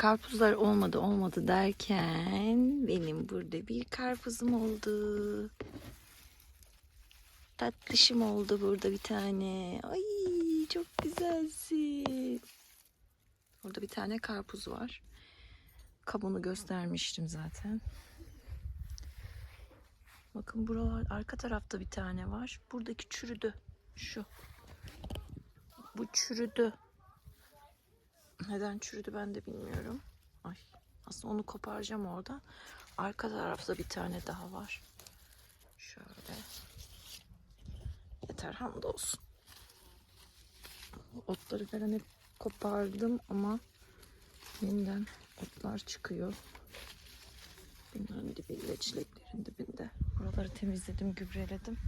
Karpuzlar olmadı olmadı derken benim burada bir karpuzum oldu. Tatlışım oldu burada bir tane. Ay çok güzelsin. Burada bir tane karpuz var. Kabuğunu göstermiştim zaten. Bakın buralar arka tarafta bir tane var. Buradaki çürüdü. Şu. Bu çürüdü. Neden çürüdü ben de bilmiyorum. Ay. Aslında onu koparacağım orada. Arka tarafta bir tane daha var. Şöyle. Yeter hamdolsun. Otları falan hep kopardım ama yeniden otlar çıkıyor. Bunların dibinde, çileklerin dibinde. Buraları temizledim, gübreledim.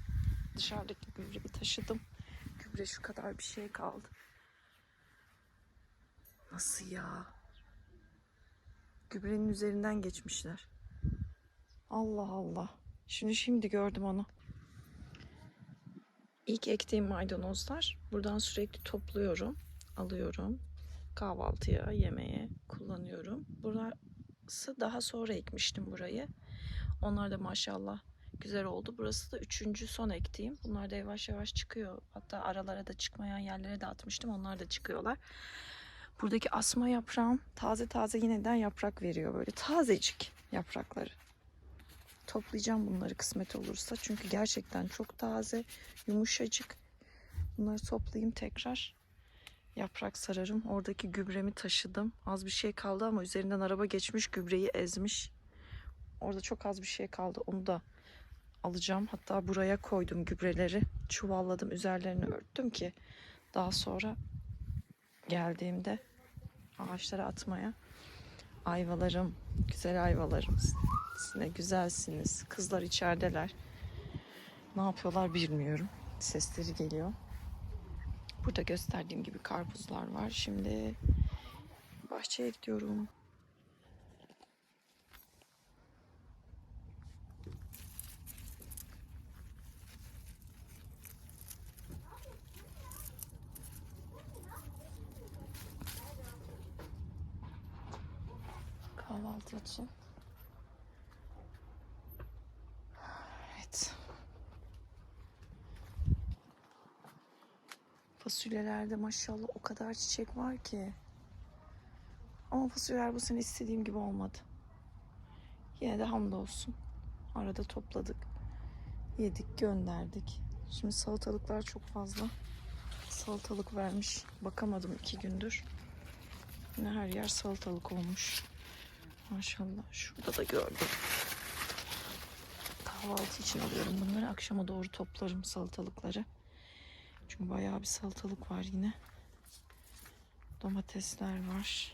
Dışarıdaki gübreyi taşıdım. Gübre şu kadar bir şey kaldı. Nasıl ya? Gübrenin üzerinden geçmişler. Allah Allah. Şimdi şimdi gördüm onu. İlk ektiğim maydanozlar. Buradan sürekli topluyorum. Alıyorum. Kahvaltıya, yemeğe kullanıyorum. Burası daha sonra ekmiştim burayı. Onlar da maşallah güzel oldu. Burası da üçüncü son ektiğim. Bunlar da yavaş yavaş çıkıyor. Hatta aralara da çıkmayan yerlere de atmıştım. Onlar da çıkıyorlar. Buradaki asma yaprağım taze taze yeniden yaprak veriyor böyle. Tazecik yaprakları. Toplayacağım bunları kısmet olursa. Çünkü gerçekten çok taze, yumuşacık. Bunları toplayayım tekrar. Yaprak sararım. Oradaki gübremi taşıdım. Az bir şey kaldı ama üzerinden araba geçmiş gübreyi ezmiş. Orada çok az bir şey kaldı. Onu da alacağım. Hatta buraya koydum gübreleri. Çuvalladım. Üzerlerini örttüm ki daha sonra geldiğimde ağaçlara atmaya. Ayvalarım, güzel ayvalarım. Siz ne güzelsiniz. Kızlar içerideler. Ne yapıyorlar bilmiyorum. Sesleri geliyor. Burada gösterdiğim gibi karpuzlar var. Şimdi bahçeye gidiyorum. Kahvaltı için. Evet. Fasulyelerde maşallah o kadar çiçek var ki. Ama fasulyeler bu sene istediğim gibi olmadı. Yine de hamdolsun. Arada topladık. Yedik, gönderdik. Şimdi salatalıklar çok fazla. Salatalık vermiş. Bakamadım iki gündür. Yine her yer salatalık olmuş. Maşallah. Şurada da gördüm. Kahvaltı için alıyorum bunları. Akşama doğru toplarım salatalıkları. Çünkü bayağı bir salatalık var yine. Domatesler var.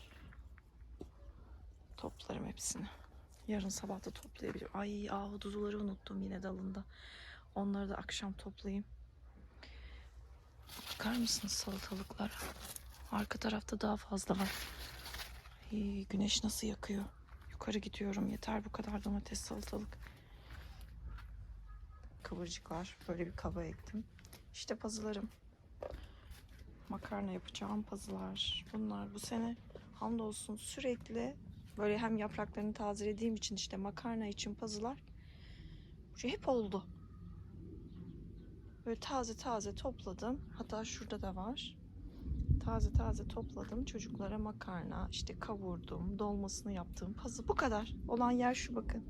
Toplarım hepsini. Yarın sabah da toplayabilirim. Ay ahududuları unuttum yine dalında. Onları da akşam toplayayım. Bakar mısınız salatalıklara? Arka tarafta daha fazla var. Ay, güneş nasıl yakıyor? Yukarı gidiyorum. Yeter bu kadar domates salatalık. Kıvırcık var. Böyle bir kaba ektim. İşte pazılarım. Makarna yapacağım pazılar. Bunlar bu sene hamdolsun sürekli böyle hem yapraklarını tazelediğim için işte makarna için pazılar bu hep oldu. Böyle taze taze topladım. Hatta şurada da var. Taze taze topladım. Çocuklara makarna işte kavurdum. Dolmasını yaptım. Pazı bu kadar. Olan yer şu bakın.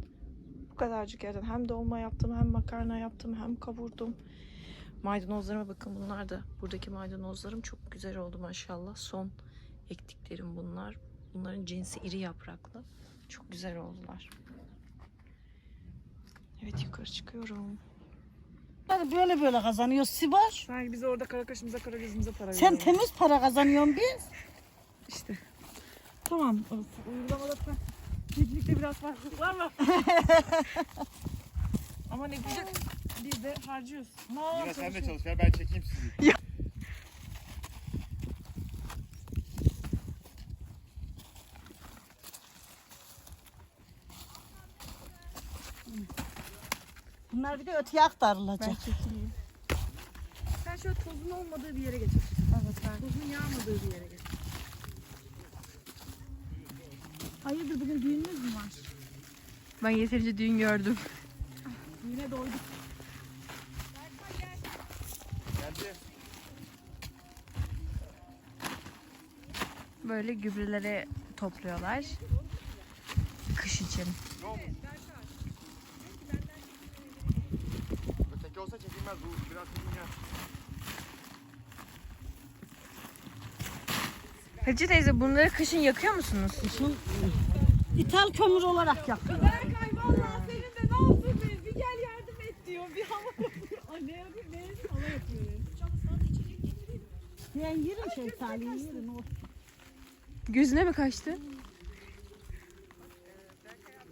Bu kadarcık yerden hem dolma yaptım hem makarna yaptım hem kavurdum. Maydanozlarıma bakın bunlar da. Buradaki maydanozlarım çok güzel oldu maşallah. Son ektiklerim bunlar. Bunların cinsi iri yapraklı. Çok güzel oldular. Evet yukarı çıkıyorum. Hadi böyle böyle kazanıyoruz Sibel. Sanki biz orada kara kaşımıza kara gözümüze para Sen veriyoruz. temiz para kazanıyorsun biz. İşte. Tamam. Uygulamada da teknikte biraz farklılık var mı? Ama ne güzel biz de harcıyoruz. Ne Yine sen de çalış ya ben çekeyim sizi. Bunlar bir de öteye aktarılacak. Ben çekeyim. Sen şöyle tozun olmadığı bir yere geç. Evet ben. Tozun yağmadığı bir yere geç. Hayırdır bugün düğününüz mü var? Ben yeterince düğün gördüm. Düğüne doyduk. Geldi. Böyle gübreleri topluyorlar. Kış için. Öteki çekilmez. Bu biraz dünya. Hacı teyze bunları kışın yakıyor musunuz? Kışın ithal kömür olarak yakıyor. Berkay vallahi senin de ne olsun bir, bir gel yardım et diyor. Bir hava yapıyor. Anne yapayım ne yapayım hava yapıyor. Ben yerim şey Salih'i yerim. O Gözüne mi kaçtı?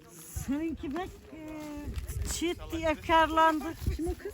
Seninki pek e, çiğit diye karlandı. Kim o kız?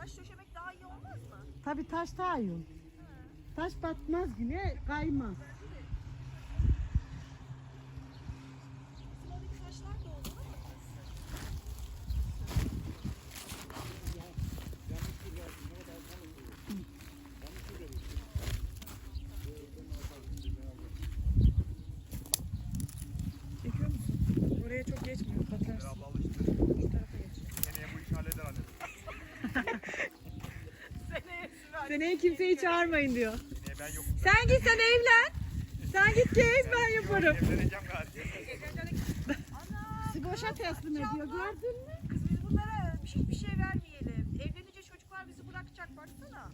Taş döşemek daha iyi olmaz mı? Tabii taş daha iyi olur. Taş batmaz yine kaymaz. Oradaki taşlar da olur ama. Çekiyor musun? Oraya çok geçmiyor. Bakarsın. Abla alıştı. Şu tarafa geç. Seneye bu işi halleder anne. Seneye kimseyi çağırmayın diyor. Seneye ben yokum. Sen git sen evlen. Sen git gez ben yaparım. Evleneceğim galiba. Sigoşa teslim ediyor gördün mü? Kız biz bunlara bir şey, bir şey vermeyelim. Evlenince çocuklar bizi bırakacak baksana.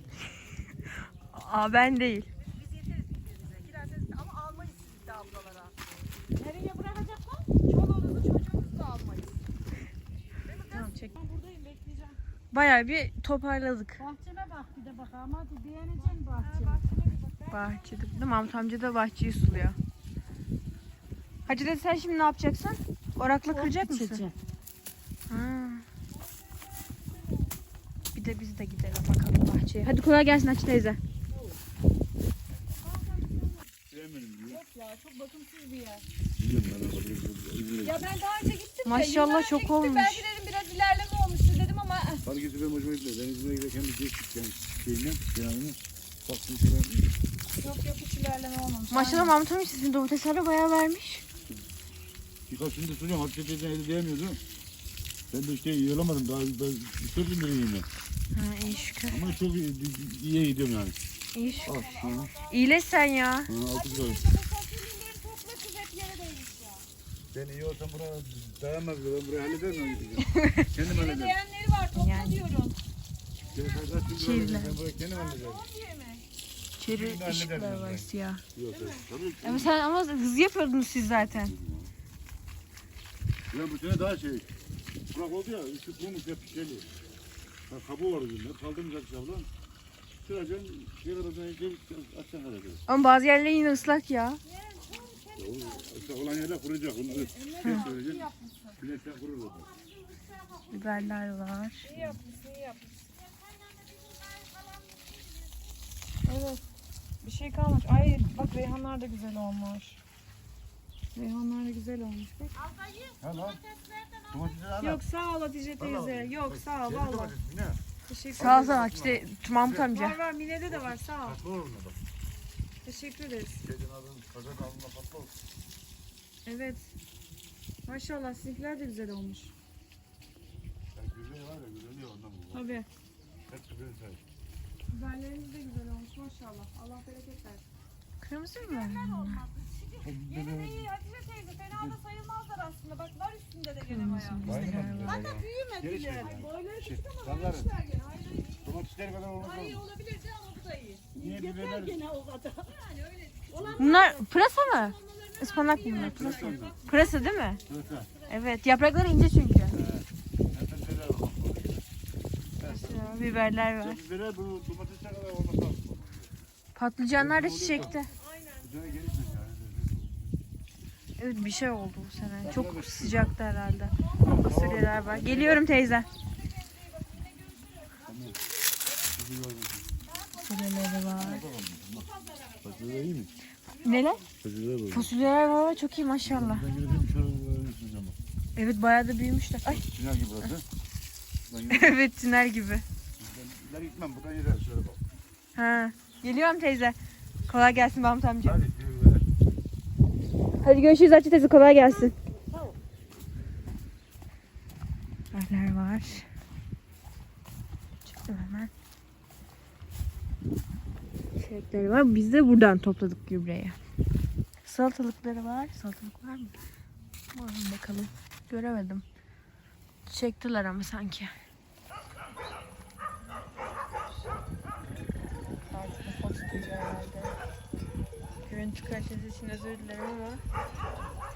Aa ben değil. Biz yeteriz birbirimize. Girerseniz ama almayız sizi de ablalara. Nereye bırakacaklar? Çoluğunuzu çocuğunuzu da almayız. Tamam çek. Ben buradayım bekleyeceğim. Bayağı bir toparladık. Bahçeme bak bir de bakalım hadi beğeneceğim bahçemi. Bahçede. Değil mi? Mahmut amca da bahçeyi suluyor. Hacı dede sen şimdi ne yapacaksın? Orakla kıracak mısın? Ha. Bir de biz de gidelim bakalım bahçeye. Hadi kolay gelsin Hacı teyze. Ya çok bakımsız bir yer. Ya ben daha önce gittim Maşallah çok olmuş. Ben dedim biraz olmuştur Fark etti benim hoşuma gitmedi. Ben İzmir'e giderken bir geçtik yani şeyinden, kenarını. Baktım şöyle Yok yok hiç ilerleme olmamış. Maşallah Mahmut amca sizin domatesler bayağı vermiş. birkaç gündür soruyorum. Hatice teyzen eli değmiyordu. Ben de işte yığılamadım. Daha ben bir gündür yiyeyim ben. Ha iyi şükür. Ama çok iyi, iyiye gidiyorum yani. İyi şükür. Ha, İyileş sen ya. ha, altı güzel. Ben iyi olsam buna dayanmaz. Ben burayı hallederim. kendim hallederim. Var topla Yani. diyorum. Şimdi ışıklar var siyah. Ama sen ama hızlı yapıyordunuz siz zaten. Ya bu sene daha şey. Kurak oldu ya. Üstü kurumuş hep şeyli. Ha, kabuğu var üzerinde. Kaldırmayacak inşallah. Sıracaksın. Şey kadar sen şey açacaksın kadar. Ama bazı yerler yine ıslak ya. Ya ıslak olan yerler kuruyacak. Onu şey söyleyeceksin. Güneşten kurur o. Biberler var. İyi yapmışsın iyi yapmışsın. Evet. Bir şey kalmamış. Ay bak reyhanlar da güzel olmuş. Reyhanlar da güzel olmuş. Bak. Ha lan. Domatesleri al. Yok sağ ol Hatice teyze. Yok sağ ol valla. Teşekkür Sağ ol sana işte Mahmut amca. Var var Mine'de de var sağ ol. Teşekkür ederiz. Şeyden aldın. Kazak aldığında patlı olur. Evet. Maşallah sizinkiler de güzel olmuş. Ya güzel ondan bu. Tabii. Hep güzel say. Biberleriniz de güzel olmuş maşallah. Allah bereket versin. Kırmızı mı? Gene de iyi Hatice teyze fena da sayılmazlar aslında. Bak var üstünde de gene bayağı. Hatta büyümediler. Boyları Şey, küçük ama sallarım. vermişler gene. Hayır hayır. Domatesler kadar olmaz. Daha iyi olabilirdi ama bu da iyi. Niye biberler? Gene o kadar. Yani öyle. Bunlar pırasa mı? Ispanak mı bunlar? Pırasa. Pırasa değil mi? Pırasa. Evet yaprakları ince çünkü. Hep şeyler var. Biberler var. Biberler bu domatesler kadar olmaz lazım. Patlıcanlar da çiçekte. Gelişmedi yani. Evet bir şey oldu bu sene. Çok sıcaktı herhalde. Fasulyeler var. Geliyorum teyze. Fasulyeleri var. Fasulye iyi mi? Neler? Fasulye böyle. Fasulyeler var çok iyi maşallah. Ben girdim şöyle. Evet bayağı da büyümüşler. Ay Sinan gibi burası. Gidelim. evet tünel gibi. Ben gitmem buradan yürüyorum şöyle bak. Ha. Geliyorum teyze. Kolay gelsin Mahmut amca. Hadi yürü. Hadi görüşürüz Hatice teyze kolay gelsin. Biberler var. Çıktım hemen. Çilekleri var. Biz de buradan topladık gübreyi. Salatalıkları var. Salatalık var mı? Var mı bakalım. Göremedim. Çektiler ama sanki. Artık foto herhalde. Görüntü kalitesi için özür dilerim ama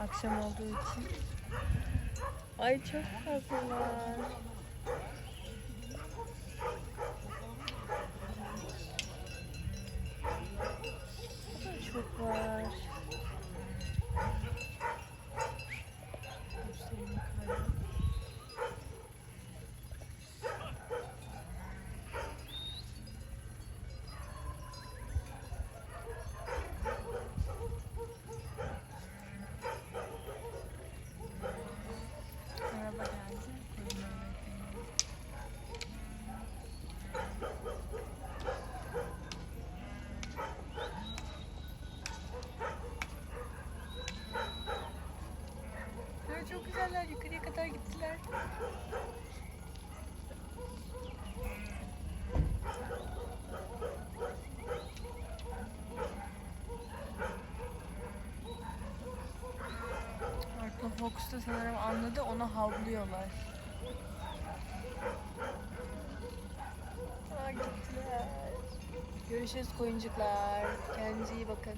akşam olduğu için. Ay çok fazlalar. Çok var. Güzeller. Yukarıya kadar gittiler. Arka Fox da sanırım anladı. Ona havlıyorlar. Aa, gittiler. Görüşürüz koyuncuklar. Kendinize iyi bakın.